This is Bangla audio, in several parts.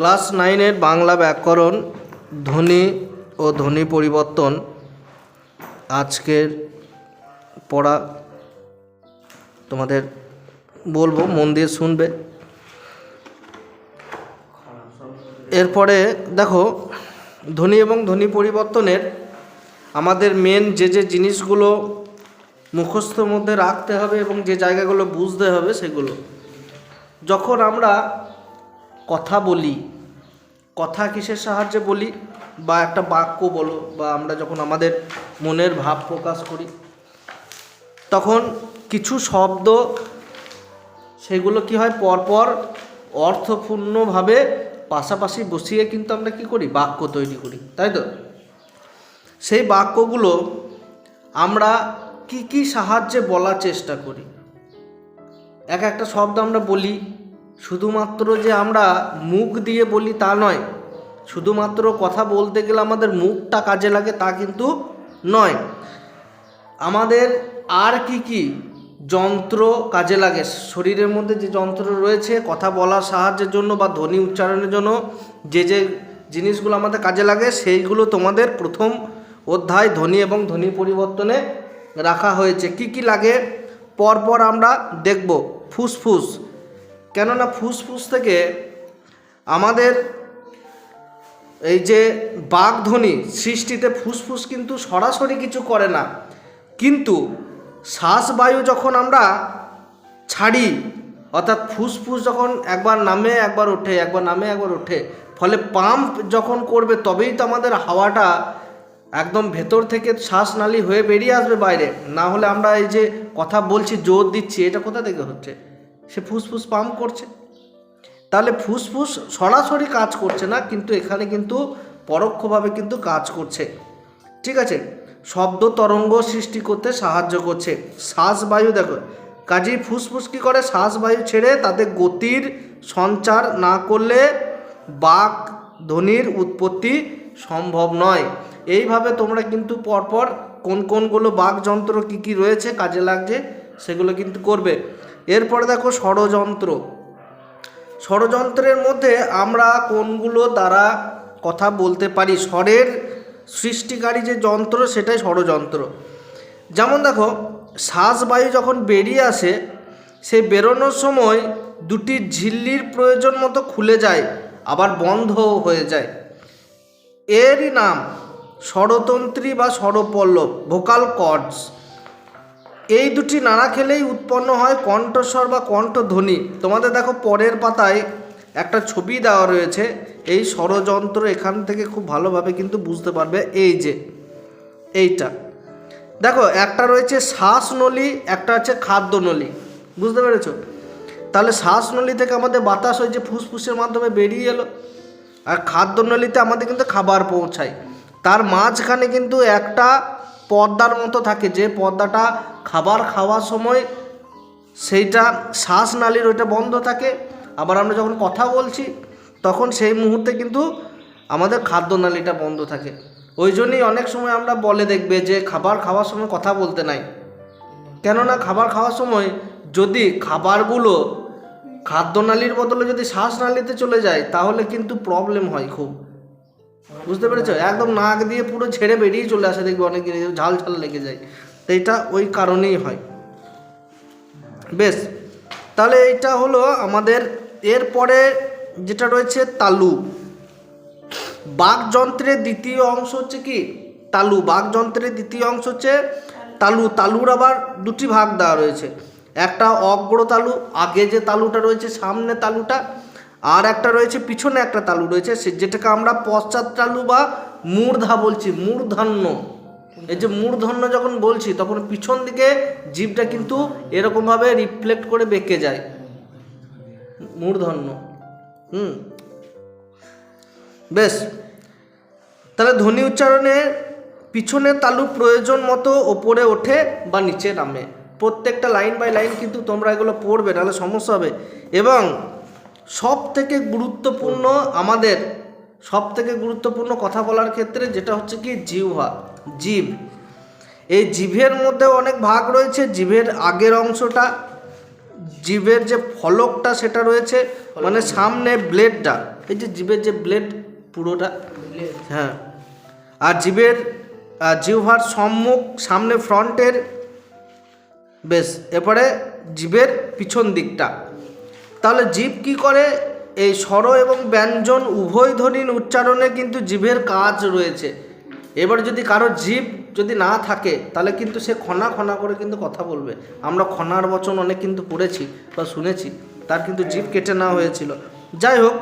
ক্লাস নাইনের বাংলা ব্যাকরণ, ধ্বনি ও ধ্বনি পরিবর্তন আজকের পড়া তোমাদের বলব, মন দিয়ে শুনবে। এরপরে দেখো, ধ্বনি এবং ধ্বনি পরিবর্তনের আমাদের মেন যে যে জিনিসগুলো মুখস্থর মধ্যে রাখতে হবে এবং যে জায়গাগুলো বুঝতে হবে সেগুলো। যখন আমরা কথা বলি, কথা কিসের সাহায্যে বলি বা একটা বাক্য বলো বা আমরা যখন আমাদের মনের ভাব প্রকাশ করি, তখন কিছু শব্দ, সেগুলো কি হয় পরপর অর্থপূর্ণভাবে পাশাপাশি বসিয়ে কিন্তু আমরা কি করি? বাক্য তৈরি করি, তাই তো? সেই বাক্যগুলো আমরা কি কি সাহায্যে বলার চেষ্টা করি? এক একটা শব্দ আমরা বলি শুধুমাত্র যে আমরা মুখ দিয়ে বলি তা নয়, শুধুমাত্র কথা বলতে গেলে আমাদের মুখটা কাজে লাগে তা কিন্তু নয়। আমাদের আর কি কি যন্ত্র কাজে লাগে? শরীরের মধ্যে যে যন্ত্র রয়েছে, কথা বলার সাহায্যের জন্য বা ধ্বনি উচ্চারণের জন্য যে যে জিনিসগুলো আমাদের কাজে লাগে, সেইগুলো তোমাদের প্রথম অধ্যায় ধ্বনি এবং ধ্বনি পরিবর্তনে রাখা হয়েছে। কি কি লাগে? পরপর আমরা দেখব। ফুসফুস কেননা ফুসফুস থেকে আমাদের এই যে বাঘধ্বনি সৃষ্টিতে ফুসফুস কিন্তু সরাসরি কিছু করে না। কিন্তু শ্বাসবায়ু যখন আমরা ছাড়ি, অর্থাৎ ফুসফুস যখন একবার নামে একবার ওঠে, একবার নামে একবার ওঠে, ফলে পাম্প যখন করবে তবেই তো আমাদের হাওয়াটা একদম ভেতর থেকে শ্বাসনালী হয়ে বেরিয়ে আসবে বাইরে। না হলে আমরা এই যে কথা বলছি, জোর দিচ্ছি, এটা কোথা থেকে হচ্ছে? সে ফুসফুস পাম্প করছে। তাহলে ফুসফুস সরাসরি কাজ করছে না, কিন্তু এখানে কিন্তু পরোক্ষভাবে কিন্তু কাজ করছে। ঠিক আছে? শব্দ তরঙ্গ সৃষ্টি করতে সাহায্য করছে। শ্বাসবায়ু দেখো, কাজেই ফুসফুস কী করে? শ্বাসবায়ু ছেড়ে তাদের গতির সঞ্চার না করলে বাক ধ্বনির উৎপত্তি সম্ভব নয়। এইভাবে তোমরা কিন্তু পরপর কোন কোনগুলো বাকযন্ত্র কী কী রয়েছে, কাজে লাগছে, সেগুলো কিন্তু করবে। এরপরে দেখো ষড়যন্ত্র। ষড়যন্ত্রের মধ্যে আমরা কোনগুলো দ্বারা কথা বলতে পারি? স্বরের সৃষ্টিকারী যে যন্ত্র, সেটাই ষড়যন্ত্র। যেমন দেখো, শ্বাসবায়ু যখন বেরিয়ে আসে, সে বেরোনোর সময় দুটি ঝিল্লির প্রয়োজন মতো খুলে যায়, আবার বন্ধও হয়ে যায়। এরই নাম স্বরতন্ত্রী বা স্বরপল্লব ভোকাল কর্ডস এই দুটি নাড়া খেলেই উৎপন্ন হয় কণ্ঠস্বর বা কণ্ঠধ্বনি। তোমাদের দেখো পরের পাতায় একটা ছবি দেওয়া রয়েছে। এই ষড়যন্ত্র এখান থেকে খুব ভালোভাবে কিন্তু বুঝতে পারবে এই যে, এইটা। দেখো, একটা রয়েছে শ্বাসনলী, একটা হচ্ছে খাদ্যনলী। বুঝতে পেরেছ? তাহলে শ্বাসনলী থেকে আমাদের বাতাস ওই যে ফুসফুসের মাধ্যমে বেরিয়ে এলো। আর খাদ্যনলীতে আমাদের কিন্তু খাবার পৌঁছায়। তার মাঝখানে কিন্তু একটা পর্দার মতো থাকে, যে পর্দাটা খাবার খাওয়ার সময় সেইটা শ্বাসনালীর ওইটা বন্ধ থাকে। আবার আমরা যখন কথা বলছি, তখন সেই মুহূর্তে কিন্তু আমাদের খাদ্যনালীটা বন্ধ থাকে। ওই জন্যই অনেক সময় আমরা বলে দেখবে যে, খাবার খাওয়ার সময় কথা বলতে নাই। কেননা খাবার খাওয়ার সময় যদি খাবারগুলো খাদ্যনালীর বদলে যদি শ্বাসনালীতে চলে যায়, তাহলে কিন্তু প্রবলেম হয় খুব। বুঝতে পেরেছ? একদম নাক দিয়ে পুরো ছেড়ে বেরিয়ে চলে আসে, দেখবে অনেক জিনিস ঝাল ঝাল লেগে যায়। তো এটা ওই কারণেই হয়। বেশ, তাহলে এইটা হলো আমাদের, এরপরে যেটা রয়েছে তালু। বাকযন্ত্রের দ্বিতীয় অংশ হচ্ছে কি? তালু। বাকযন্ত্রের দ্বিতীয় অংশ হচ্ছে তালু। তালুর আবার দুটি ভাগ দেওয়া রয়েছে। একটা অগ্র তালু, আগে যে তালুটা রয়েছে, সামনে তালুটা আর একটা রয়েছে, পিছনে একটা তালু রয়েছে, সে যেটাকে আমরা পশ্চাৎ তালু বা মূর্ধা বলছি, মূর্ধান্য। এই যে মূর্ধন্য যখন বলছি, তখন পিছন দিকে জীবটা কিন্তু এরকমভাবে রিফ্লেক্ট করে বেঁকে যায়। মূর্ধন্য। হুম। বেশ। তাহলে ধ্বনি উচ্চারণে পিছনের তালু প্রয়োজন মতো ওপরে ওঠে বা নিচে নামে। প্রত্যেকটা লাইন বাই লাইন কিন্তু তোমরা এগুলো পড়বে, নাহলে সমস্যা হবে। এবং সব থেকে গুরুত্বপূর্ণ আমাদের সব থেকে গুরুত্বপূর্ণ কথা বলার ক্ষেত্রে যেটা হচ্ছে কি জিহ্বা জিভ এই জিভের মধ্যে অনেক ভাগ রয়েছে জিভের আগের অংশটা জিভের যে ফলকটা সেটা রয়েছে মানে সামনে ব্লেডটা এই যে জীবের যে ব্লেড পুরোটা হ্যাঁ। আর জীবের জিহ্বার সম্মুখ সামনে ফ্রন্টের বেশ এরপরে জীবের পিছন দিকটা। তাহলে জীব কি করে? এই স্বর এবং ব্যঞ্জন উভয় ধ্বনির উচ্চারণে কিন্তু জীবের কাজ রয়েছে। এবার যদি কারও জীব যদি না থাকে, তাহলে কিন্তু সে খনা খনা করে কিন্তু কথা বলবে। আমরা খনার বচন অনেক কিন্তু পড়েছি বা শুনেছি, তার কিন্তু জীব কেটে নেওয়া হয়েছিল। যাই হোক,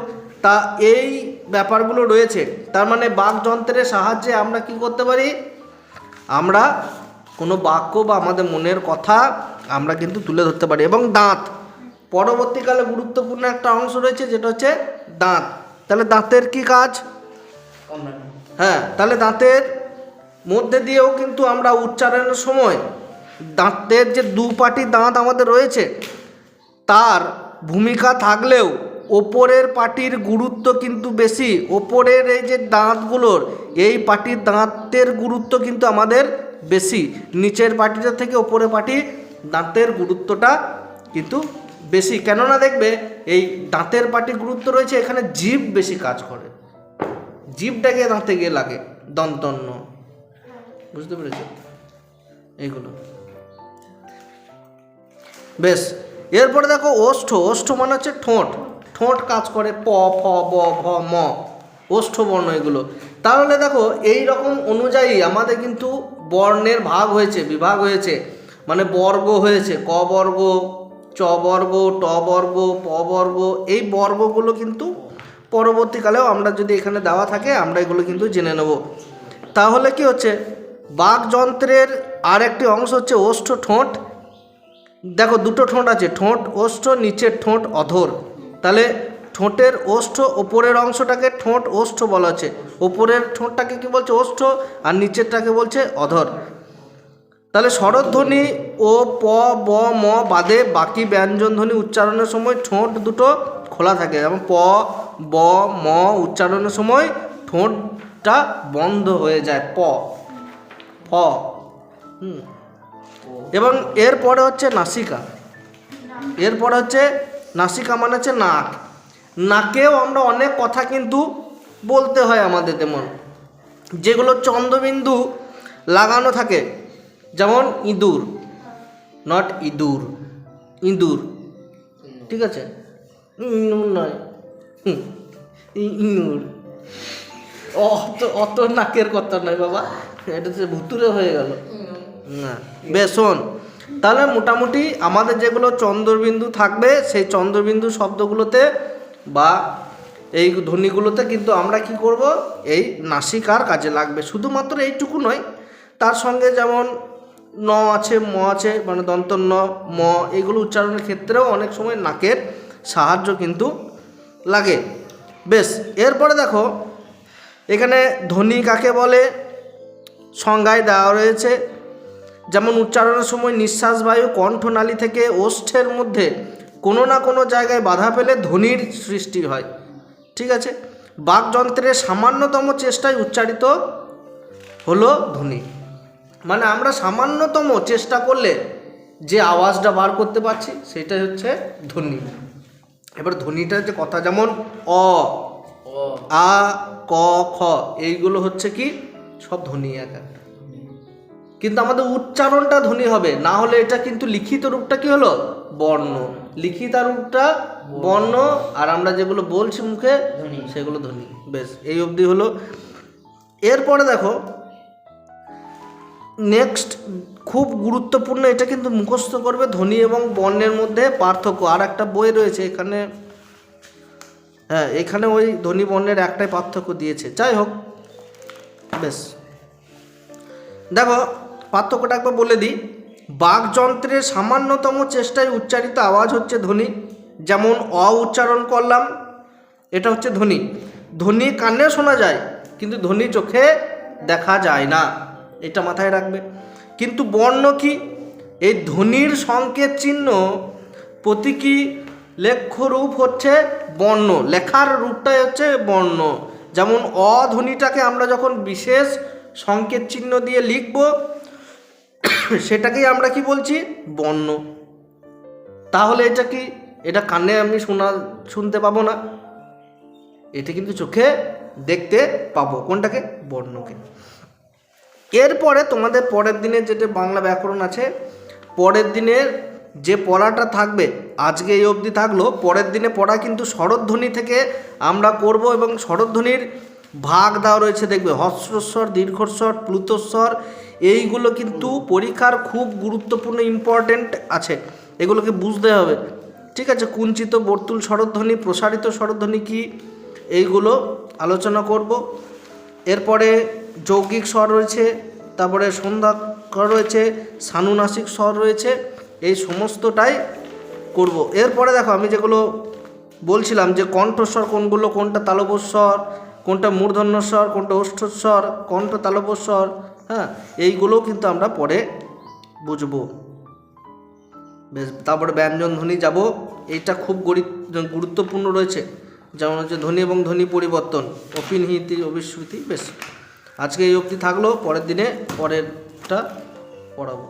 তা এই ব্যাপারগুলো রয়েছে। তার মানে বাকযন্ত্রের সাহায্যে আমরা কি করতে পারি? আমরা কোনো বাক্য বা আমাদের মনের কথা আমরা কিন্তু তুলে ধরতে পারি। এবং দাঁত পরবর্তীকালে গুরুত্বপূর্ণ একটা অংশ রয়েছে যেটা হচ্ছে দাঁত। তাহলে দাঁতের কি কাজ? হ্যাঁ তাহলে দাঁতের মধ্যে দিয়েও কিন্তু আমরা উচ্চারণের সময় দাঁতের যে দু পাটি দাঁত আমাদের রয়েছে তার ভূমিকা থাকলেও ওপরের পাটির গুরুত্ব কিন্তু বেশি। ওপরের এই যে দাঁতগুলোর এই পাটির দাঁতের গুরুত্ব কিন্তু আমাদের বেশি। নিচের পাটিটা থেকে ওপরের পাটি দাঁতের গুরুত্বটা কিন্তু বেশি। কেননা দেখবে, এই দাঁতের পাটির গুরুত্ব রয়েছে, এখানে জীব বেশি কাজ করে। জীবটাকে দাঁতে গিয়ে লাগে, দন্তন্য। বুঝতে পেরেছ? এইগুলো। বেশ, এরপরে দেখো ওষ্ঠ। ওষ্ঠ মানে হচ্ছে ঠোঁট। ঠোঁট কাজ করে, প, ফ, ব ভ ম। ওষ্ঠ বর্ণ এগুলো। তাহলে দেখো, এই রকম অনুযায়ী আমাদের কিন্তু বর্ণের ভাগ হয়েছে, বিভাগ হয়েছে। মানে বর্গ হয়েছে, ক বর্গ চ বর্গ, ট বর্গ, প বর্গ, এই বর্গগুলো কিন্তু পরবর্তীকালেও আমরা যদি এখানে দেওয়া থাকে, আমরা এগুলো কিন্তু জেনে নেব। তাহলে কি হচ্ছে? বাকযন্ত্রের আর একটি অংশ হচ্ছে ওষ্ঠ ঠোঁট। দেখো, দুটো ঠোঁট আছে, ঠোঁট ওষ্ঠ, নিচের ঠোঁট অধর। তাহলে ঠোঁটের ওষ্ঠ, ওপরের অংশটাকে ঠোঁট ওষ্ঠ বলা হচ্ছে। ওপরের ঠোঁটটাকে কি বলছে? ওষ্ঠ, আর নিচেরটাকে বলছে অধর। তাহলে স্বরধ্বনি ও প, ব, ম বাদে বাকি ব্যঞ্জন ধ্বনি উচ্চারণের সময় ঠোঁট দুটো খোলা থাকে। যেমন প, ব, ম উচ্চারণের সময় ঠোঁটটা বন্ধ হয়ে যায়। প, ফ এবং এরপরে হচ্ছে নাসিকা। এরপরে হচ্ছে নাসিকা মানে হচ্ছে নাক। নাকেও আমরা অনেক কথা কিন্তু বলতে হয় আমাদের তেমন। যেগুলো চন্দ্রবিন্দু লাগানো থাকে। যেমন ইঁদুর নট ইঁদুর ইঁদুর, ঠিক আছে? ইঁদুর নয় ইঁদুর। অত অত নাকের কথা নয় বাবা, এটা তো ভুতুরে হয়ে গেল। না বেসন তাহলে মোটামুটি আমাদের যেগুলো চন্দ্রবিন্দু থাকবে, সেই চন্দ্রবিন্দু শব্দগুলোতে বা এই ধ্বনিগুলোতে কিন্তু আমরা কি করব? এই নাসিকার কাজে লাগবে। শুধুমাত্র এইটুকু নয়, তার সঙ্গে যেমন ন আছে, ম আছে মানে দন্ত ন ম, এগুলো উচ্চারণের ক্ষেত্রেও অনেক সময় নাকের সাহায্য কিন্তু লাগে। বেশ, এরপরে দেখো, এখানে ধ্বনি কাকে বলে? সংজ্ঞায় দেওয়া রয়েছে, যেমন উচ্চারণের সময় নিঃশ্বাস, বায়ু কণ্ঠনালী থেকে ওষ্ঠের মধ্যে কোনো না কোনো জায়গায় বাধা পেলে ধ্বনির সৃষ্টি হয়। ঠিক আছে? বাকযন্ত্রের সামান্যতম চেষ্টায় উচ্চারিত হলো ধ্বনি। মানে আমরা সামান্যতম চেষ্টা করলে যে আওয়াজটা বার করতে পারছি সেটাই হচ্ছে ধ্বনি। এবার ধ্বনিটার যে কথা যেমন অ আ ক খ এইগুলো হচ্ছে কি? সব ধ্বনি এক একটা। কিন্তু আমাদের উচ্চারণটা ধ্বনি হবে না হলে এটা কিন্তু লিখিত রূপটা কি হলো? বর্ণ। লিখিত রূপটা বর্ণ আর আমরা যেগুলো বলছি মুখে সেগুলো ধ্বনি। বেশ এই অবধি হলো। এরপরে দেখো নেক্সট খুব গুরুত্বপূর্ণ, এটা কিন্তু মুখস্থ করবে ধ্বনি এবং বর্ণের মধ্যে পার্থক্য। আর একটা বই রয়েছে এখানে হ্যাঁ এখানে ওই ধ্বনি বর্ণের একটাই পার্থক্য দিয়েছে। যাই হোক, বেশ। দেখো, পার্থক্যটা একবার বলে দিই। বাকযন্ত্রের সামান্যতম চেষ্টায় উচ্চারিত আওয়াজ হচ্ছে ধ্বনি। যেমন, অ উচ্চারণ করলাম, এটা হচ্ছে ধ্বনি। ধ্বনি কানে শোনা যায়, কিন্তু ধ্বনি চোখে দেখা যায় না। এটা মাথায় রাখবে। কিন্তু বর্ণ কি? এই ধ্বনির সংকেত চিহ্ন প্রতীকী লেখ্য রূপ হচ্ছে বর্ণ। লেখার রূপটাই হচ্ছে বর্ণ। যেমন অধ্বনিটাকে আমরা যখন বিশেষ সংকেত চিহ্ন দিয়ে লিখব, সেটাকেই আমরা কি বলছি? বর্ণ। তাহলে এটা কি? এটা কানে আমি শোনা, শুনতে পাবো না। এটা কিন্তু চোখে দেখতে পাবো। কোনটাকে? বর্ণকে। এরপরে তোমাদের পরের দিনের যেটা বাংলা ব্যাকরণ আছে, পরের দিনের যে পড়াটা থাকবে, আজকে এই অবধি থাকল, পরের দিনে পড়া কিন্তু স্বরধ্বনি থেকে আমরা করব এবং শরৎধ্বনির ভাগ দেওয়া রয়েছে দেখবে হস্রস্বর দীর্ঘস্বর প্লুতস্বর এইগুলো কিন্তু পরীক্ষার খুব গুরুত্বপূর্ণ ইম্পর্টেন্ট আছে, এগুলোকে বুঝতে হবে। ঠিক আছে, কুঞ্চিত বর্তুল স্বরধ্বনি প্রসারিত স্বরধ্বনি কি, এইগুলো আলোচনা করব। এরপরে যৌগিক স্বর রয়েছে, তারপরে সন্ধ্যাক্ষর রয়েছে, সানুনাসিক স্বর রয়েছে, এই সমস্তটাই করব। এরপরে দেখো আমি যেগুলো বলছিলাম যে কণ্ঠস্বর কোনগুলো, কোনটা তালবস্বর কোনটা মূর্ধন্যস্বর, কোনটা ওষ্ঠস্বর কণ্ঠ তালবস্বর হ্যাঁ এইগুলোও কিন্তু আমরা পরে বুঝব। বেশ, তারপরে ব্যঞ্জন, ধ্বনি যাব, এইটা খুব গরি- গুরুত্বপূর্ণ রয়েছে। যেমন হচ্ছে ধ্বনি এবং ধ্বনি পরিবর্তন, অপিনহিতি, অবিশ্রুতি, বেশ। আজকে এই অবধি থাকল পরের দিনে পরেরটা পড়াবো।